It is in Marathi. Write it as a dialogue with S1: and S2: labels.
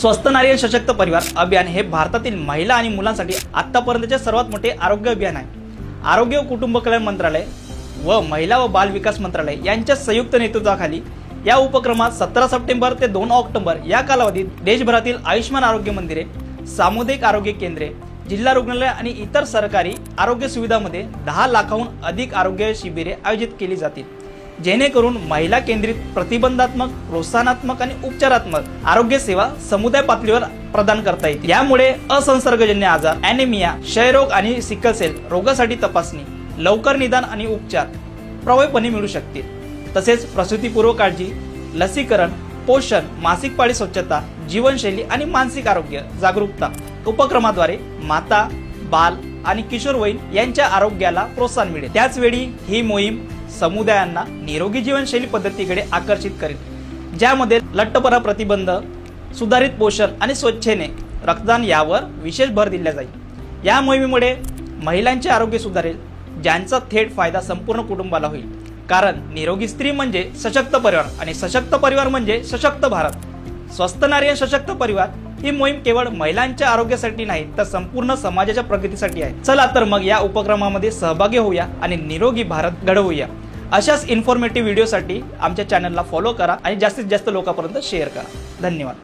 S1: स्वस्त नारियल सशक्त परिवार अभियान हे भारतातील महिला आणि मुलांसाठी आतापर्यंतचे सर्वात मोठे आरोग्य अभियान आहे. आरोग्य व कुटुंब कल्याण मंत्रालय व महिला व बाल विकास मंत्रालय यांच्या संयुक्त नेतृत्वाखाली या उपक्रमात सतरा सप्टेंबर ते दोन ऑक्टोबर या कालावधीत देशभरातील आयुष्यमान आरोग्य मंदिरे सामुदायिक आरोग्य केंद्रे जिल्हा रुग्णालय आणि इतर सरकारी आरोग्य सुविधांमध्ये दहा लाखाहून अधिक आरोग्य शिबिरे आयोजित केली जातील. जेणेकरून महिला केंद्रित प्रतिबंधात्मक प्रोत्साहनात्मक आणि उपचारात्मक आरोग्य सेवा समुदाय पातळीवर प्रदान करता येतील. यामुळे असंसर्गजन्य आजार अॅनेमिया क्षयरोग आणि सिकल सेल रोगासाठी तपासणी लवकर निदान आणि उपचार प्रभावीपणे मिळू शकतील. तसेच प्रसूतीपूर्व काळजी लसीकरण पोषण मासिक पाळी स्वच्छता जीवनशैली आणि मानसिक आरोग्य जागरूकता उपक्रमाद्वारे माता बाल आणि किशोरवयीन यांच्या आरोग्याला प्रोत्साहन मिळेल. त्याचवेळी ही मोहीम समुदायांना निरोगी जीवनशैली पद्धतीकडे आकर्षित करेल ज्यामध्ये लठ्ठपणा प्रतिबंध सुधारित पोषण आणि स्वच्छेने रक्तदान यावर विशेष भर दिला जाईल. या मोहिमेमुळे महिलांचे आरोग्य सुधारेल ज्यांचा थेट फायदा संपूर्ण कुटुंबाला होईल. कारण निरोगी स्त्री म्हणजे सशक्त परिवार आणि सशक्त परिवार म्हणजे सशक्त भारत. स्वस्त नारी सशक्त परिवार ही मोहीम केवळ महिलांच्या आरोग्यासाठी नाही तर संपूर्ण समाजाच्या प्रगतीसाठी आहे. चला तर मग या उपक्रमामध्ये सहभागी होऊया आणि निरोगी भारत घडवूया. अशाच इन्फॉर्मेटिव्ह व्हिडिओसाठी आमच्या चॅनलला फॉलो करा आणि जास्तीत जास्त लोकांपर्यंत शेअर करा. धन्यवाद.